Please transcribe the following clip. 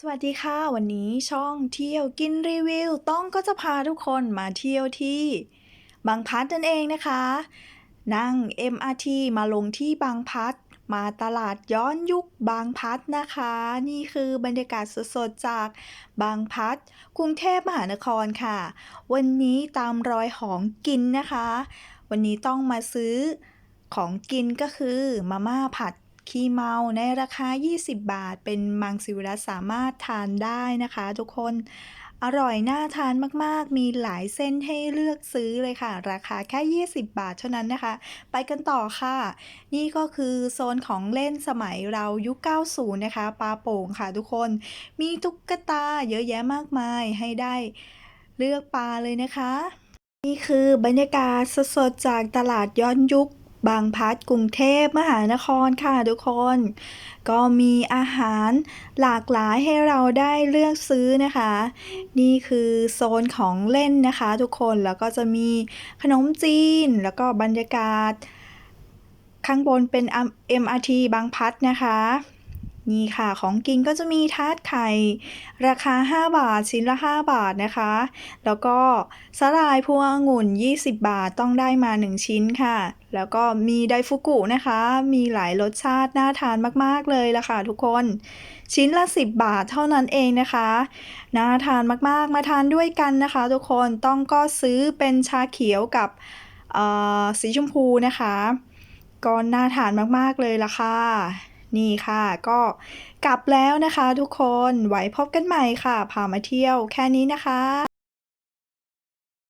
สวัสดีค่ะ วันนี้ช่องเที่ยวกินรีวิว ต้องก็จะพาทุกคนมาเที่ยวที่บางพัดนั่นเองนะคะ นั่ง MRT มาลงที่บางพัด มาตลาดย้อนยุคบางพัดนะคะ นี่คือบรรยากาศสดๆ จากบางพัดกรุงเทพมหานครค่ะ วันนี้ตามรอยของกินนะคะ วันนี้ต้องมาซื้อของกินก็คือมาม่าผัด ขี้เมาในราคา 20 บาท เป็นมังสวิรัตสามารถทานได้นะคะ ทุกคนอร่อยน่าทานมากๆ มีหลายเส้นให้เลือกซื้อเลยค่ะ ราคาแค่ 20 บาทเท่านั้นนะคะ ไปกันต่อค่ะ นี่ก็คือโซนของเล่นสมัยเรายุค 90 นะคะ ปลาโป่งค่ะทุกคน มีตุ๊กตาเยอะแยะมากมายให้ได้เลือกปลาเลยนะคะ นี่คือบรรยากาศสดๆจากตลาดย้อนยุค บางพัดกรุงเทพมหานครค่ะทุกคน ก็มีอาหารหลากหลายให้เราได้เลือกซื้อนะคะ นี่คือโซนของเล่นนะคะทุกคนแล้วก็จะมีขนมจีน แล้วก็บรรยากาศ ข้างบนเป็น MRT บางพัดนะคะ นี่ค่ะของกินก็จะมีทาร์ตไข่ ราคา 5 บาทชิ้นละ 5 บาทนะคะ แล้วก็สาหร่ายพวงองุ่น 20 บาทต้องได้มา 1 ชิ้นค่ะ แล้วก็มีไดฟุกุนะคะ มีหลายรสชาติน่าทานมากๆเลยละค่ะทุกคนชิ้นละ 10 บาทเท่านั้นเองนะคะน่าทานมากๆมาทานด้วยกันนะคะ ทุกคนต้องก็ซื้อเป็นชาเขียวกับสีชมพูนะคะก็น่าทานมากๆเลยล่ะค่ะ นี่ค่ะ ก็กลับแล้วนะคะทุกคนไว้พบกันใหม่ค่ะ พามาเที่ยวแค่นี้นะคะ